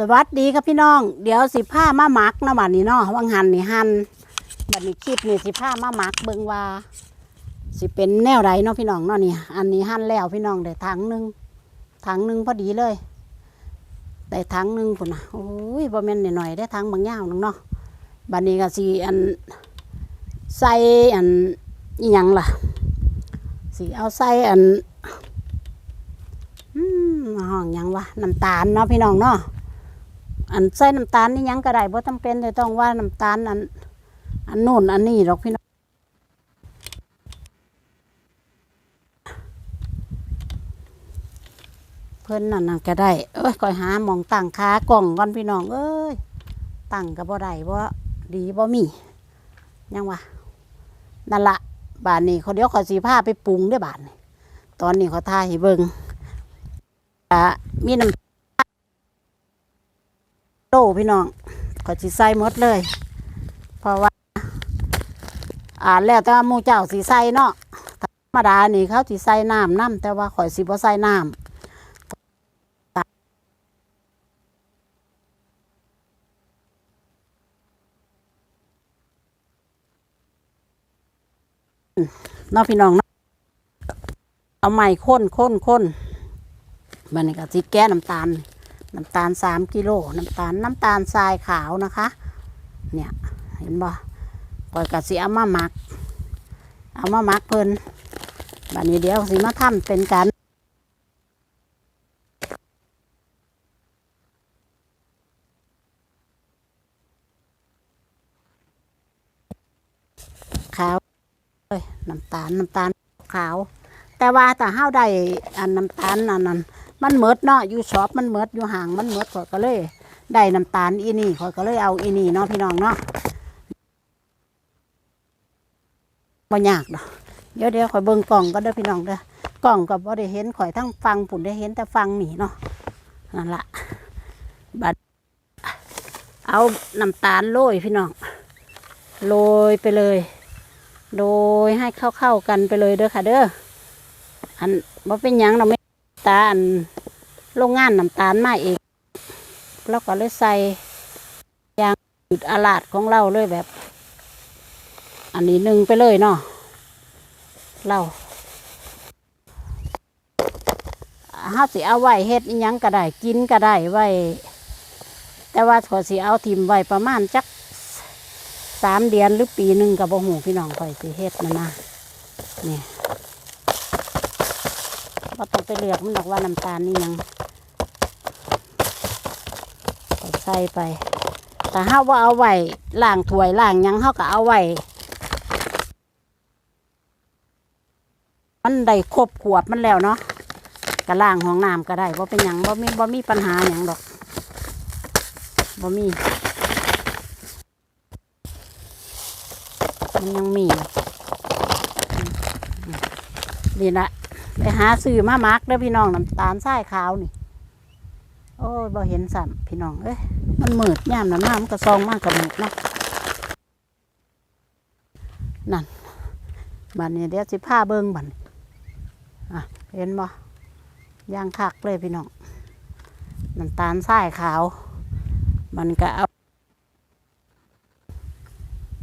สวัสดีครับพี่น้อง เดี๋ยวสิผ้ามาหมักนะบัดนี้เนาะวังหันนี่หันบัดนี้คลิปนี่สิผ้ามาหมักเบิ่งว่า สิเป็นแนวไรเนาะพี่น้องเนาะนี่อันนี้หันแล้วพี่น้องได้ถังหนึ่งถังหนึ่งพอดีเลยได้ถังหนึ่งพุ่นนะโอ้ยบ่แม่นหน่อยๆได้ถังบางยาวหนึงเนาะบัดนี้ก็สิอันใส่อันอีหยังล่ะสิเอาใส่อันอืมห้องยังวะน้ำตาลเนาะพี่น้องเนาะ อันใส่น้ำตาลนี่ยังก็ได้บ่จำเป็นเลยต้องว่าน้ำตาลอันอันนู่นอันนี้หรอกพี่น้องเพิ่นนั่นน่ะก็ได้ เอ้ยคอยหาหมองตั้งขากล่องก่อนพี่น้อง เอ้ยตั้งก็บ่ได้บ่ดีบ่มียังวะนั่นละบานนี้เขาเดี๋ยวเขาสีผ้าไปปรุงด้วยบานนี้ตอนนี้เขาทาให้เบิ่งอะมีน้ำ ตพี่น้องเขาสิใส่หมดเลย เพราะว่า อ่าแล้วแต่มูเจ้าสีใส่เนาะธรรมดานี่เขาสิใส่น้ำน้ำแต่ว่าข่อยสิบ่ใส่น้ำเนาะพี่น้องเนาะเอาไม้ข้นข้นข้นมันนี่ก็สิแก้น้ำตาล น้ำตาลสามกิโลน้ำตาลน้ำตาลทรายขาวนะคะ เนี่ยเห็นบ่ก่อยกะสิเอามาหมัก เอามาหมักเพิ่นบัดนี้เดี๋ยวสิมาทำเป็นกันขาวเอ้ยน้ำตาลน้ำตาลขาว แต่ว่าแต่ห้าวได้อันน้ำตาลอันนั้น มันเมิดเนาะอยู่ช็อปมันเมิดอยู่ห่างมันเมิดข่อยก็เลยได้น้ำตาลอีนี่ข่อยก็เลยเอาอีนี่เนาะพี่น้องเนาะบ่ยากดอกเดี๋ยวเดี๋ยวข่อยเบิ่งกล่องก็เด้พี่น้องเด้อกล่องก็บ่ได้เห็นข่อยทั้งฟังผุนได้เห็นแต่ฟังนี่เนาะนั่นละบัดเอาน้ำตาลโรยพี่น้องโรยไปเลย โดยให้เข้าๆกันไปเลยเด้อค่ะเด้ออันบ่เป็นหยังเราไม่ ตาอันโรงงานน้ำตาลมาเองเราก็เลยใส่ยางจุดอาลาดของเราเลยแบบ อันนี้หนึ่งไปเลยเนาะเราห้าสิเอาไว้เฮ็ดอิหยังก็ได้กินก็ได้ไว้ แต่ว่าขอสิเอาทิมไว้ประมาณจักสามเดือนหรือปีหนึ่งกับบ่หูพี่น้องข่อยสิเฮ็ดนะนะเนี่ย ก็ต้องไปเลือกมันหรอกว่าน้ำตาลนี่ยังใส่ไป แต่ห้าว่าเอาไว้ล่างถ้วยล่างยังเฮาก็เอาไว้มันได้ครบขวดมันแล้วเนาะก็ล่างห้องน้ำก็ได้บ่เป็นยังบ่มีบ่มีปัญหาหยังดอกบ่มี มันยังมีนี่ละ ไปหาซื้อมามักเด้อพี่น้องน้ำตาลทรายขาวนี่ โอ้ยบ่เห็นสัมพี่น้องเอ้ยมันมืดย่ามน้ำน้ำมันก็ซองมากกับหมกเนาะนั่นบัดนี้เดี๋ยวสิผ้าเบิ้งบัดนอะเห็นบ่ย่างคักเลยพี่น้องน้ำตาลทรายขาว มันก็เอา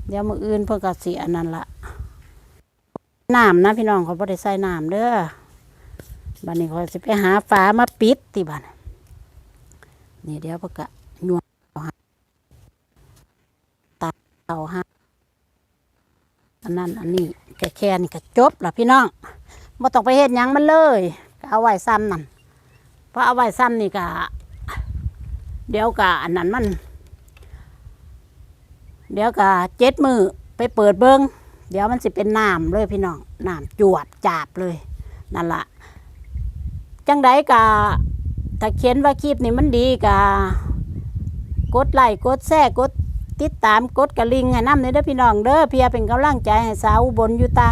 เดี๋ยวมืออื่นเพื่อกสิอันนั้นละน้ำนะพี่น้องเขาบ่ได้ใส่น้ำเด้อ บัดนี้เขาสิไปหาฝามาปิดที่บ้านนี่เดี๋ยวพกะนวดเาหาตาเอาหาอันนั้นอันนี้แค่แค่นี้ก็จบละพี่น้องไม่ต้องไปเฮ็ดหยังมันเลยเอาไว้ซ้ำนั่นเพราะเอาไว้ซ้ำนี่ก็เดี๋ยวกะอันนั้นมัน เดี๋ยวก็เจ็ดมือไปเปิดเบิงเดี๋ยวมันสิเป็นน้ำเลยพี่น้องน้ำจวดจาบเลยนั่นละ จังไดกะถ้าเขียนว่าคลิปนี่มันดีกะกดไลค์กดแชร์กดติดตามกดกระลิงให้น้ำเด้อพี่น้องเด้อเพียเป็นกำลังใจให้สาวอุบนอยู่ต่าง